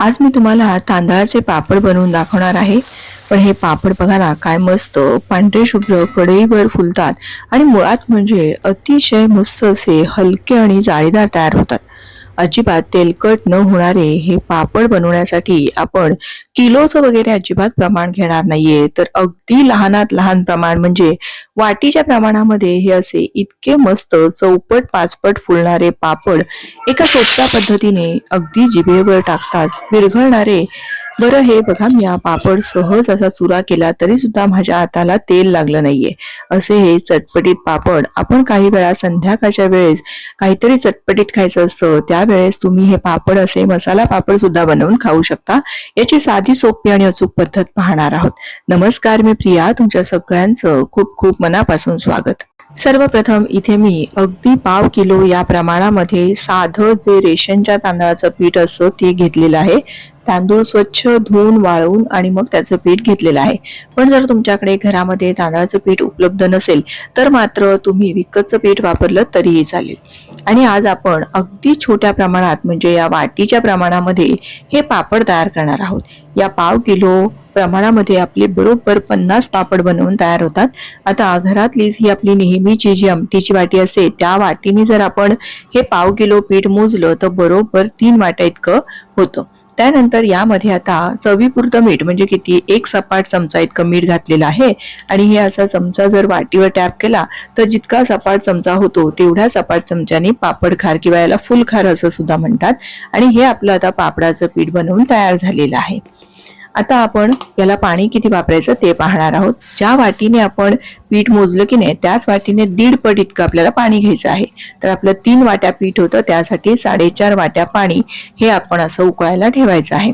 आज मी तुम्हाला तांदळाचे पापड बनवून दाखवणार आहे. पण हे पापड बघा ना काय मस्त पांढरे शुभ्र कढईवर फुलतात. आणि मुळात म्हणजे अतिशय मस्त असे हलके आणि जाळीदार तयार होतात. अजिबात तेलकट न होणारे हे पापड बनवण्यासाठी आपण किलोचं वगैरे अजिबात प्रमाण घेणार नाहीये. तर अगदी लहानात लहान प्रमाण म्हणजे वाटीच्या प्रमाणामध्ये हे असे इतके मस्त चौपट पाचपट फुलणारे पापड एका सोप्या पद्धतीने अगदी जिभेवर टाकताच विरघळणारे बरं हे बघा मी हा पापड सहज असा चुरा केला तरी सुद्धा माझ्या हाताला तेल लागलं नाहीये. असे हे चटपटीत पापड आपण काही वेळा संध्याकाळच्या वेळेस काहीतरी चटपटीत खायचं असतं त्यावेळेस तुम्ही हे पापड असे मसाला पापड सुद्धा बनवून खाऊ शकता. याची साधी सोपी आणि अचूक पद्धत पाहणार आहोत. नमस्कार मी प्रिया तुमच्या सगळ्यांचं खूप खूप मनापासून स्वागत. सर्वप्रथम इथे मी अगदी पाव किलो या प्रमाणामध्ये साधं जे रेशनच्या तांदळाचं पीठ असतं ते घेतलेलं आहे. तांदूळ स्वच्छ धुवून वाळवून आणि मग त्याचं पीठ घेतलेलं आहे. पण जर तुमच्याकडे घरामध्ये तांदळाचं पीठ उपलब्ध नसेल तर मात्र तुम्ही विकतचं पीठ वापरलं तरीही चालेल. आणि आज आपण अगदी छोट्या प्रमाणात म्हणजे या वाटीच्या प्रमाणामध्ये हे पापड तयार करणार आहोत. या पाव किलो प्रमाणामध्ये आपले बरोबर पन्नास पापड बनवून तयार होतात. आता घरातलीच ही आपली नेहमीची जी आमटीची वाटी असते त्या वाटीने जर आपण हे पाव किलो पीठ मोजलं तर बरोबर तीन वाट्या इतकं होतं. त्यानंतर यामध्ये आता चवीपुरतं मीठ म्हणजे किती एक सपाट चमचा इतकं मीठ घातलेलं आहे. आणि हे असा चमचा जर वाटीवर टॅप केला तर जितका सपाट चमचा होतो तेवढ्या सपाट चमच्याने पापड खार किंवा याला फुल खार असं सुद्धा म्हणतात. आणि हे आपलं आता पापडाचं पीठ बनवून तयार झालेलं आहे. आता आपण याला पाणी किती वापरायचं ते पाहणार आहोत. ज्या वाटीने आपण पीठ मोजलं की नाही त्याच वाटीने दीड पट इतकं आपल्याला पाणी घ्यायचं आहे. तर आपलं तीन वाट्या पीठ होतं त्यासाठी साडेचार वाट्या पाणी हे आपण असं उकळायला ठेवायचं आहे.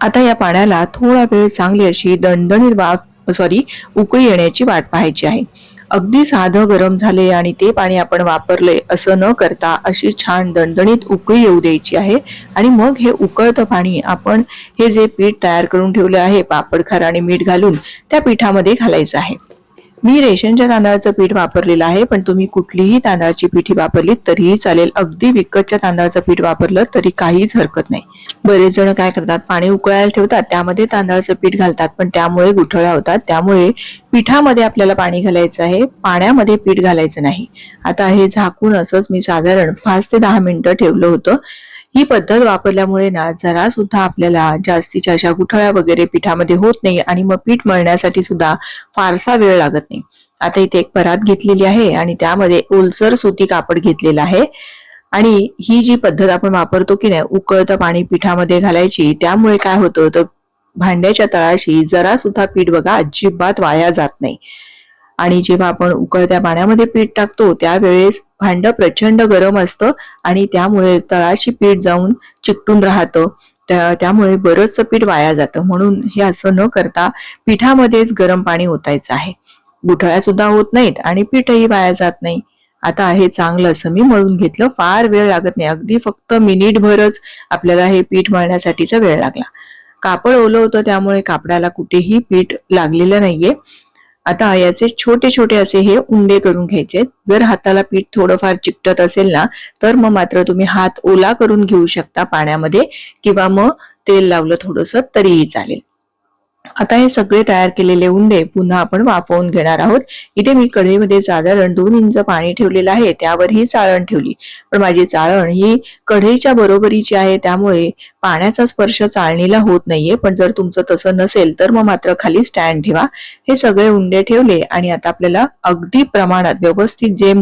आता या पाण्याला थोडा वेळ चांगली अशी दणदणीत वाफ सॉरी उकळी येण्याची वाट पाहायची आहे. अगदी साधं गरम झाले आणि ते पाणी आपण वापरले असं न करता अशी छान दणदणीत उकळी येऊ द्यायची आहे. आणि मग हे उकळतं पाणी आपण हे जे पीठ तयार करून ठेवले आहे पापड खार आणि मीठ घालून त्या पिठामध्ये घालायचं आहे. मी रेशनच्या तांदळाचं पीठ वापरलेलं आहे पण तुम्ही कुठलीही तांदळाची पिठी वापरली तरीही चालेल. अगदी विकतच्या तांदळाचं पीठ वापरलं तरी काहीच हरकत नाही. बरेच जण काय करतात पाणी उकळायला ठेवतात त्यामध्ये तांदळाचं पीठ घालतात पण त्यामुळे गुठळ्या होतात. त्यामुळे पिठामध्ये आपल्याला पाणी घालायचं आहे पाण्यामध्ये पीठ घालायचं नाही. आता हे झाकून असंच मी साधारण पाच ते दहा मिनिटं ठेवलं होतं. ही पद्धत वापरल्यामुळे ना जरा सुद्धा आपल्याला जास्तीच्या अशा गुठळ्या वगैरे पिठामध्ये होत नाही आणि मग पीठ मळण्यासाठी सुद्धा फारसा वेळ लागत नाही. आता इथे एक परात घेतलेली आहे आणि त्यामध्ये ओलसर सुती कापड घेतलेलं आहे. आणि ही जी पद्धत आपण वापरतो की नाही उकळतं पाणी पिठामध्ये घालायची त्यामुळे काय होतं? तर भांड्याच्या तळाशी जरा सुद्धा पीठ बघा अजिबात वाया जात नाही. आणि जेव्हा आपण उकळत्या पाण्यामध्ये पीठ टाकतो त्यावेळेस भांड प्रचंड गरम असतं आणि त्यामुळे तळाशी पीठ जाऊन चिकटून राहतं. त्यामुळे बरंचसं पीठ वाया जातं. म्हणून हे असं न करता पिठामध्येच गरम पाणी ओतायचं आहे. गुठळ्या सुद्धा होत नाहीत आणि पीठही वाया जात नाही. आता हे चांगलं असं मी मळून घेतलं. फार वेळ लागत नाही. अगदी फक्त मिनिटभरच आपल्याला हे पीठ मळण्यासाठीचा वेळ लागला. कापड ओलं होतं त्यामुळे कापडाला कुठेही पीठ लागलेलं नाहीये. आता याचे छोटे छोटे असे हे उंडे करून घ्यायचे जर हाताला पीठ थोडंफार चिकटत असेल ना तर मग मात्र तुम्ही हात ओला करून घेऊ शकता पाण्यामध्ये किंवा मग तेल लावलं थोडंसं तरीही चालेल. आता हे सगळे तयार केलेले उंडे पुन्हा आपण वाफवून घेणार आहोत. इथे मी कढईमध्ये साधारण दोन इंच पाणी ठेवलेलं आहे त्यावर ही चाळण ठेवली. पण माझी चाळण ही कढईच्या बरोबरीची आहे त्यामुळे पाण्याचा स्पर्श चाळणीला होत नाहीये. पण जर तुमचं तसं नसेल तर मग मात्र खाली स्टँड ठेवा. हे सगळे उंडे ठेवले आणि आता आपल्याला अगदी प्रमाणात व्यवस्थित जे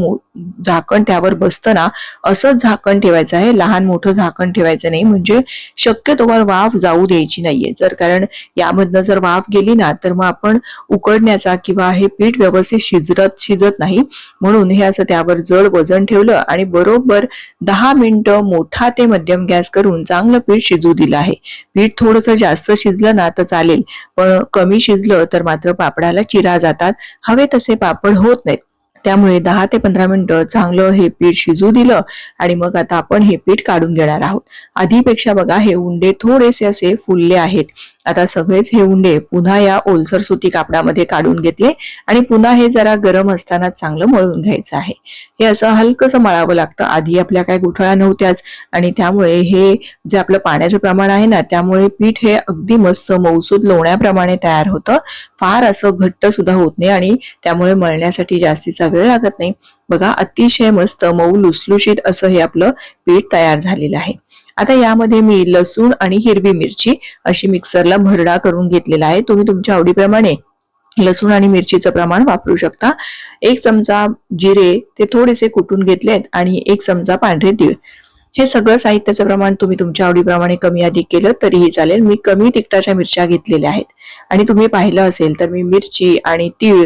झाकण त्यावर बसतं ना असंच झाकण ठेवायचं आहे. लहान मोठं झाकण ठेवायचं नाही. म्हणजे शक्यतोवर वाफ जाऊ द्यायची नाहीये. जर कारण यामधनं जर वाफ गेली ना तर मग आपण उकडण्याचा किंवा हे पीठ व्यवस्थित शिजत शिजत नाही. म्हणून हे असं त्यावर जड वजन ठेवलं आणि बरोबर दहा मिनिटं मोठा ते मध्यम गॅस करून चांगलं पीठ शिजू दिलं आहे. पीठ थोडंसं जास्त शिजलं ना तर चालेल. पण कमी शिजलं तर मात्र पापडाला चिरा जातात. हवे तसे पापड होत नाहीत. त्यामुळे दहा ते पंधरा मिनिटं चांगलं हे पीठ शिजू दिलं आणि मग आता आपण हे पीठ काढून घेणार आहोत. आधीपेक्षा बघा हे उंडे थोडेसे असे फुलले आहेत. आता सगळेच हे उंडे पुन्हा या ओलसर सुती कापडामध्ये काढून घेतले आणि पुन्हा हे जरा गरम असताना चांगलं मळून घ्यायचं आहे. हे असं हलकंसं मळावं लागतं. आधी आपल्या काय गुठळ्या नव्हत्याच आणि त्यामुळे हे जे आपलं पाण्याचं प्रमाण आहे ना त्यामुळे पीठ हे अगदी मस्त मौसूद लोण्याप्रमाणे तयार होतं. फार असं घट्ट सुद्धा होत नाही आणि त्यामुळे मळण्यासाठी जास्तीचा वेळ लागत नाही. बघा अतिशय मस्त मऊ लुसलुशीत असं हे आपलं पीठ तयार झालेलं आहे. आता यामध्ये मी लसूण आणि हिरवी मिरची अशी मिक्सरला भरडा करून घेतलेला आहे. तुम्ही तुमच्या आवडीप्रमाणे लसूण आणि मिरचीचं प्रमाण वापरू शकता. एक चमचा जिरे ते थोडेसे कुटून घेतलेत आणि एक चमचा पांढरे तीळ. हे सगळं साहित्याचं प्रमाण तुम्ही तुमच्या आवडीप्रमाणे कमी अधिक केलं तरीही चालेल. मी कमी तिखटाच्या मिरच्या घेतलेल्या आहेत. आणि तुम्ही पाहिलं असेल तर मी मिरची आणि तीळ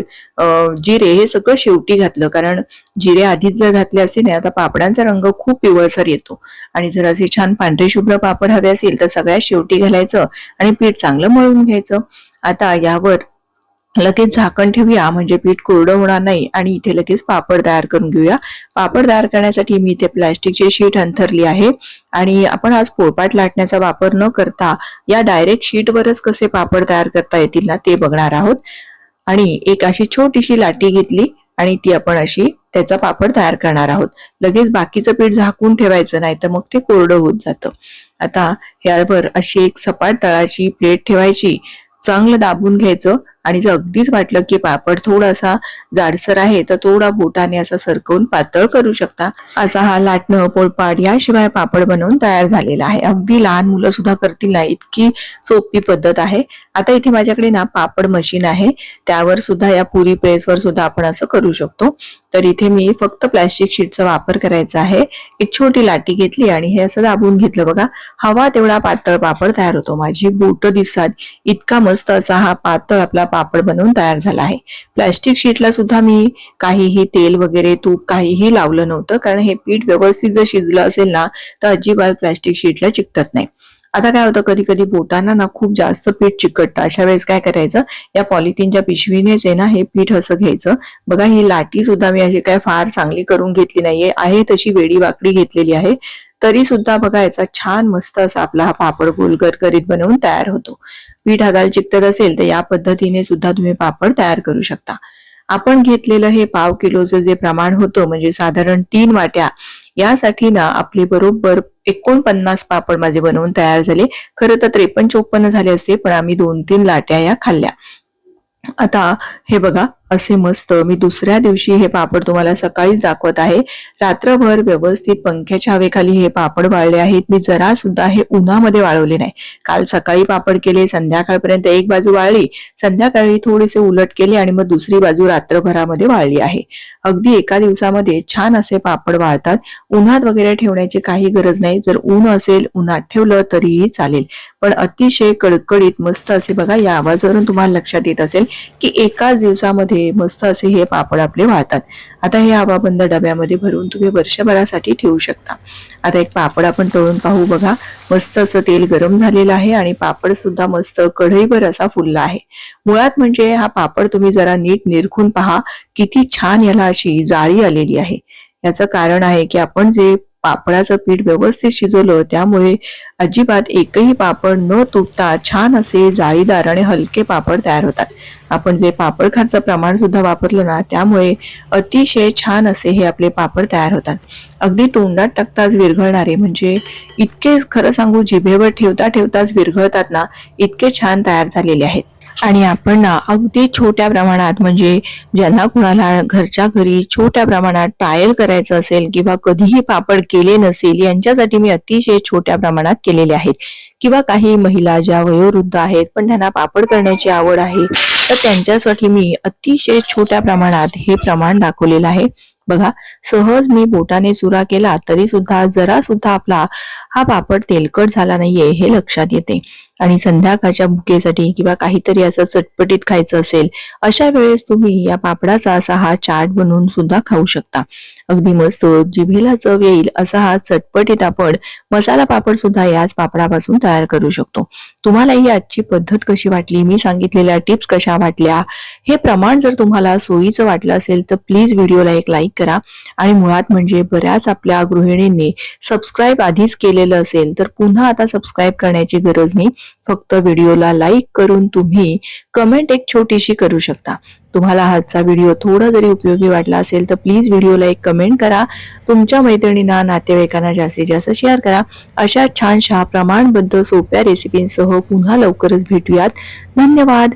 जिरे हे सगळं शेवटी घातलं. कारण जिरे आधीच जर घातले असेल ना आता पापडांचा रंग खूप पिवळसर येतो. आणि जर असे छान पांढरे शुभ्र पापड हवे असेल तर सगळ्यात शेवटी घालायचं आणि पीठ चांगलं मळून घ्यायचं. आता यावर लगेच झाकण ठेवूया म्हणजे पीठ कोरडं होणार नाही आणि इथे लगेच पापड तयार करून घेऊया. पापड तयार करण्यासाठी मी इथे प्लॅस्टिकची शीट अंथरली आहे आणि आपण आज पोळपाट लाटण्याचा वापर न करता या डायरेक्ट शीटवरच कसे पापड तयार करता येतील ना ते बघणार आहोत. आणि एक अशी छोटीशी लाटी घेतली आणि ती आपण अशी त्याचा पापड तयार करणार आहोत. लगेच बाकीचं पीठ झाकून ठेवायचं नाही तर मग ते कोरडं होत जातं. आता यावर अशी एक सपाट तळाची प्लेट ठेवायची चांगलं दाबून घ्यायचं आणि जर अगदीच वाटलं की पापड थोडासा जाडसर आहे तर थोडा बोटाने असा सरकवून पातळ करू शकता. असा हा लाटणं पोळपाट याशिवाय पापड बनवून तयार झालेला आहे. अगदी लहान मुलं सुद्धा करतील ना इतकी सोपी पद्धत आहे. आता इथे माझ्याकडे ना पापड मशीन आहे. त्यावर सुद्धा या पुरी प्रेसवर सुद्धा आपण असं करू शकतो. तर इथे मी फक्त प्लॅस्टिक शीटचा वापर करायचा आहे. एक छोटी लाटी घेतली आणि हे असं दाबून घेतलं बघा. हवा तेवढा पातळ पापड तयार होतो. माझी बोट दिसतात. इतका मस्त असा हा पातळ आपला पापड बनवून तयार झाला आहे. प्लॅस्टिक शीटला सुद्धा मी काहीही तेल वगैरे तूप काहीही लावलं नव्हतं. कारण हे पीठ व्यवस्थित जर शिजलं असेल ना तर अजिबात प्लॅस्टिक शीटला चिकटत नाही. आता काय होतं कधी कधी बोटांना ना खूप जास्त पीठ चिकटतं. अशा वेळेस काय करायचं या पॉलिथिनच्या पिशवीनेच आहे ना हे पीठ असं घ्यायचं. बघा ही लाटी सुद्धा मी अशी काय फार चांगली करून घेतली नाहीये. आहे तशी वेडी वाकडी घेतलेली आहे. तरी सुद्धा बघा याचा छान मस्त असा आपला हा पापड गोलगर करीत बनवून तयार होतो. पीठ हाताला चिकटत असेल तर या पद्धतीने सुद्धा तुम्ही पापड तयार करू शकता. आपण घेतलेलं हे पाव किलोचं जे प्रमाण होतं म्हणजे साधारण तीन वाट्या यासाठी ना आपले बरोबर एकोणपन्नास पापड माझे बनवून तयार झाले. खरं तर त्रेपन्न चोपन्न झाले असते पण आम्ही दोन तीन लाट्या या खाल्ल्या. आता हे बघा असे मस्त. मी दुसऱ्या दिवशी हे पापड तुम्हाला सकाळीच दाखवत आहे. रात्रभर व्यवस्थित पंख्याच्या हवेखाली हे पापड वाळले आहेत. मी जरा सुद्धा हे उन्हामध्ये वाळवले नाही. काल सकाळी पापड केले संध्याकाळपर्यंत एक बाजू वाळली संध्याकाळी थोडेसे उलट केले आणि मग दुसरी बाजू रात्रभरामध्ये वाळली आहे. अगदी एका दिवसामध्ये छान असे पापड वाळतात. उन्हात वगैरे ठेवण्याची काही गरज नाही. जर ऊन असेल उन्हात ठेवलं तरीही चालेल. पण अतिशय कडकडीत मस्त असे बघा या आवाजावरून तुम्हाला लक्षात येत असेल की एकाच दिवसामध्ये मस्त असे हे पापड आपले वाळतात. आता हे हवाबंद डब्यामध्ये भरून तुम्ही वर्षभरासाठी ठेवू शकता. आता एक पापड आपण तळून पाहू बघा. मस्त असं तेल गरम झालेलं आहे आणि पापड सुद्धा मस्त कढईभर असा फुलला आहे. मुळात म्हणजे हा पापड तुम्ही जरा नीट निरखून पहा. किती छान याला अशी जाळी आलेली आहे. याचं कारण आहे की आपण जे पापडाचं पीठ व्यवस्थित शिजवलं त्यामुळे अजिबात एकही पापड न तुटता छान असे जाळीदार आणि हलके पापड तयार होतात. आपण जे पापड खारचं प्रमाण सुद्धा वापरलं ना त्यामुळे अतिशय छान असे हे आपले पापड तयार होतात. अगदी तोंडात टाकताच विरघळणारे म्हणजे इतके खरं सांगू जिभेवर ठेवता ठेवताच विरघळतात ना इतके छान तयार झालेले आहेत. आणि आपण ना अगदी छोट्या प्रमाणात म्हणजे ज्यांना कुणाला घरच्या घरी छोट्या प्रमाणात ट्रायल करायचं असेल किंवा कधीही पापड केले नसेल यांच्यासाठी मी अतिशय छोट्या प्रमाणात केलेले आहेत. किंवा काही महिला ज्या वयोवृद्ध आहेत पण त्यांना पापड करण्याची आवड आहे तर त्यांच्यासाठी मी अतिशय छोट्या प्रमाणात हे प्रमाण दाखवलेलं आहे. बघा सहज मी बोटाने चुरा केला तरी सुद्धा जरा सुद्धा आपला हा पापड तेलकट झाला नाहीये हे लक्षात येते. आणि संध्याकाळच्या भुकेसाठी किंवा काहीतरी असं चटपटीत खायचं असेल अशा वेळेस तुम्ही या पापडाचा असा हा चाट बनवून सुद्धा खाऊ शकता. अगदी मस्त जिभेला चव येईल असा हा चटपटीत आपण मसाला पापड सुद्धा याच पापडापासून तयार करू शकतो. तुम्हाला ही आजची पद्धत कशी वाटली? मी सांगितलेल्या टिप्स कशा वाटल्या? हे प्रमाण जर तुम्हाला सोयीचं वाटलं असेल तर प्लीज व्हिडिओला एक लाईक करा. आणि मुळात म्हणजे बऱ्याच आपल्या गृहिणींनी सबस्क्राईब आधीच केलेलं असेल तर पुन्हा आता सबस्क्राईब करण्याची गरज नाही. फक्त व्हिडिओला लाईक करून तुम्ही कमेंट एक छोटीशी करू शकता. तुम्हाला आजचा व्हिडिओ थोडा जरी उपयोगी वाटला असेल तर प्लीज व्हिडिओला एक कमेंट करा. तुमच्या मैत्रिणींना नातेवाईकांना जास्तीत जास्त शेअर करा. अशा छानशा प्रमाणबद्ध सोप्या रेसिपींसह पुन्हा लवकरच भेटूयात. धन्यवाद.